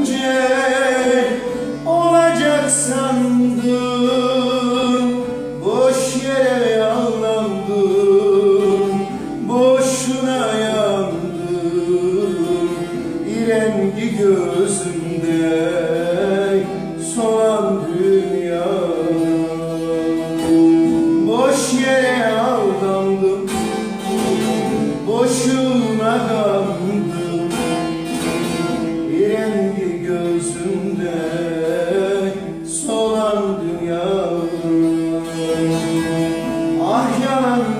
gönlümce olacak gözümde solan dünya. Ah yalan